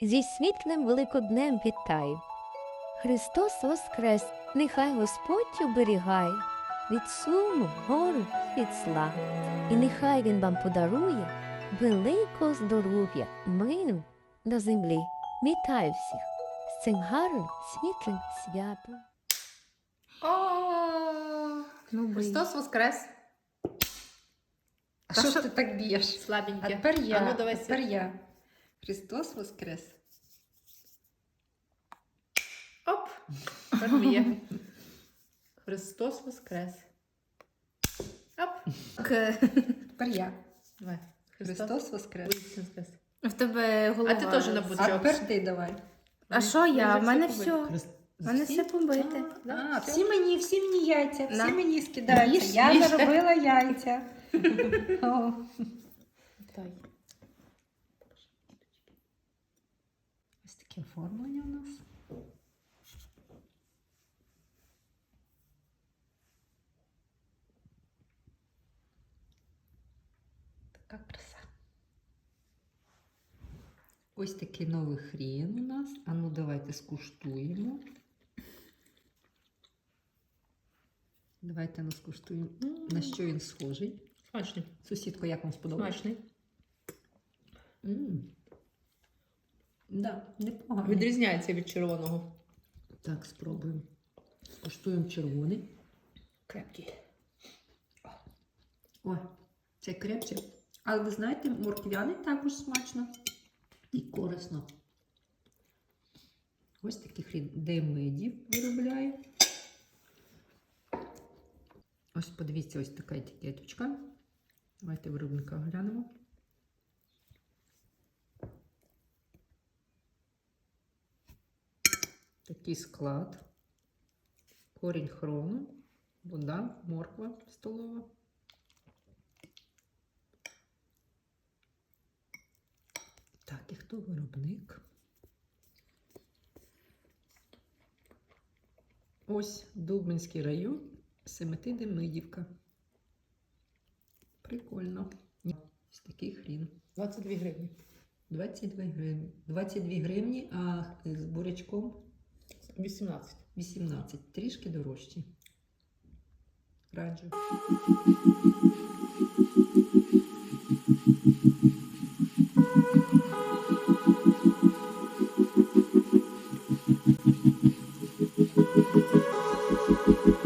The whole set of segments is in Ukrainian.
Зі світлим великоднем вітаю. Христос Воскрес, нехай Господь оберігає від суму, гору, від зла. І нехай Він вам подарує великого здоров'я, миру на землі. Вітаю всіх з цим гарним світлим святом. О, Ну, Христос Воскрес! А що що- ти так б'єш? А Слабеньке. тепер я. А ну, давай тепер я. Христос Воскрес. Оп! Тепер. Христос Воскрес. Оп! Тепер я. Давай. Христос Воскрес. Воскрес. В тебе голова. А ти теж на А тепер ти давай. А що я? В мене все все. В мене все побите. А, всі мені, всі мені яйця, всі На. мені скидаються. Їж, я їж. заробила яйця. О, Дай. Таке оформлення у нас. Така краса. Ось такий новий хрін у нас. А ну давайте скуштуємо. Давайте ну скуштуємо, на що він схожий. Смачний. Сусідко, як вам сподобалось? Смачний. М. Да, непогано. Відрізняється від червоного. Так, спробуємо. Скуштуємо червоний. Крепкий. Ой, це крепче. Але ви знаєте, морквяний також смачно і корисно. Ось такий хрін демедів виробляє. Ось подивіться, ось така етикеточка. Давайте виробника глянемо. Такий склад. Корінь хрону, вода, морква столова. Так, і хто виробник? Ось Дубинський район, Семити Демидівка. Прикольно. Ось такий хрін. 22 гривні. 22 гривні. 22 гривні, а з бурячком 18. 18. Трішки дорожчі. Раджу. Всім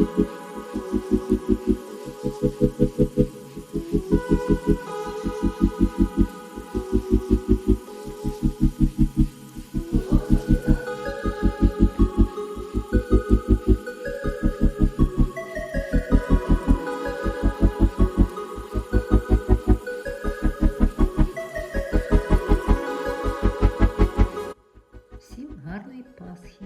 гарної Пасхи!